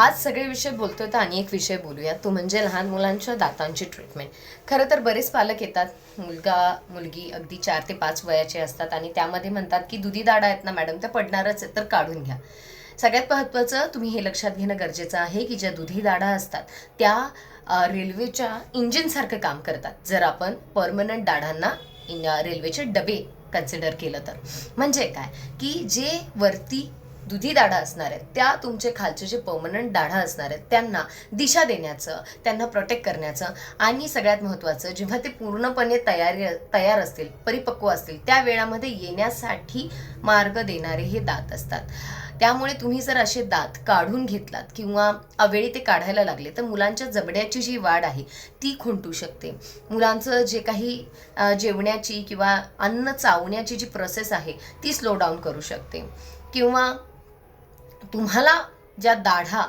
आज सगळे विषय बोलतोय तर आणि एक विषय बोलूया. तो म्हणजे लहान मुलांच्या दातांची ट्रीटमेंट खरं तर बरेच पालक येतात. मुलगा मुलगी अगदी चार ते पाच वयाचे असतात आणि त्यामध्ये म्हणतात की दुधी दाडा आहेत ना मॅडम त्या पडणारच आहेत तर काढून घ्या. सगळ्यात महत्त्वाचं तुम्ही हे लक्षात घेणं गरजेचं आहे की ज्या दुधी दाडा असतात त्या रेल्वेच्या इंजिनसारखं काम करतात. जर आपण परमनंट दाढांना रेल्वेचे डबे कन्सिडर केलं तर. म्हणजे काय? की जे वरती दुधी दाढा असणार आहेत त्या तुमचे खालचे जे पर्मनंट दाढा असणार आहेत त्यांना दिशा देण्याचं त्यांना प्रोटेक्ट करण्याचं आणि सगळ्यात महत्त्वाचं जेव्हा ते पूर्णपणे तयारी तयार असतील परिपक्व असतील त्या वेळामध्ये येण्यासाठी मार्ग देणारे हे दात असतात. त्यामुळे तुम्ही जर असे दात काढून घेतलात किंवा अवेळी ते काढायला लागले तर मुलांच्या जबड्याची जी वाढ आहे ती खुंटू शकते. मुलांचं जे काही जेवण्याची किंवा अन्न चावण्याची जी प्रोसेस आहे ती स्लो डाऊन करू शकते. किंवा तुम्हाला ज्या दाढा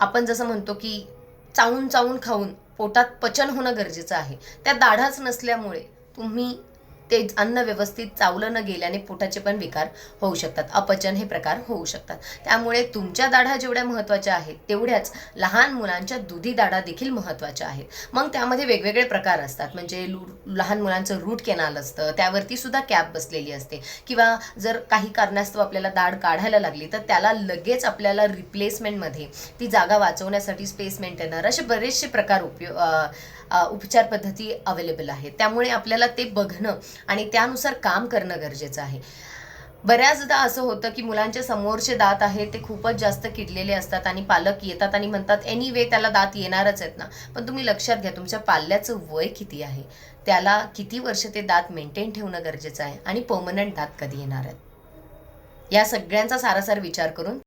आपण जसं म्हणतो की चावून चावून खाऊन पोटात पचन होणं गरजेचं आहे त्या दाढाच नसल्यामुळे तुम्ही ते अन्न व्यवस्थित चावलं न गेल्याने पोटाचे पण विकार होऊ शकतात. अपचन हे प्रकार होऊ शकतात. त्यामुळे तुमच्या दाढा जेवढ्या महत्त्वाच्या आहेत तेवढ्याच लहान मुलांच्या दुधी दाढा देखील महत्त्वाच्या आहेत. मग त्यामध्ये वेगवेगळे प्रकार असतात. म्हणजे लहान मुलांचं रूट केनाल असतं. त्यावरती सुद्धा कॅप बसलेली असते. किंवा जर काही कारणास्तव आपल्याला दाढ काढायला लागली तर त्याला लगेच आपल्याला रिप्लेसमेंटमध्ये ती जागा वाचवण्यासाठी स्पेस मेंटेनर असे बरेचसे प्रकार उपयो उपचार पद्धती अवेलेबल आहेत. त्यामुळे आपल्याला ते बघणं आणि त्यानुसार काम करणं गरजेचं आहे. बऱ्याचदा असं होतं की मुलांच्या समोरचे दात आहेत ते खूपच जास्त किडलेले असतात आणि पालक येतात आणि म्हणतात एनी वे त्याला दात येणारच आहेत ना. पण तुम्ही लक्षात घ्या तुमच्या पाल्याचं वय किती आहे? त्याला किती वर्ष ते दात मेंटेन ठेवणं गरजेचं आहे? आणि पर्मनंट दात कधी येणार आहेत? या सगळ्यांचा सारासार विचार करून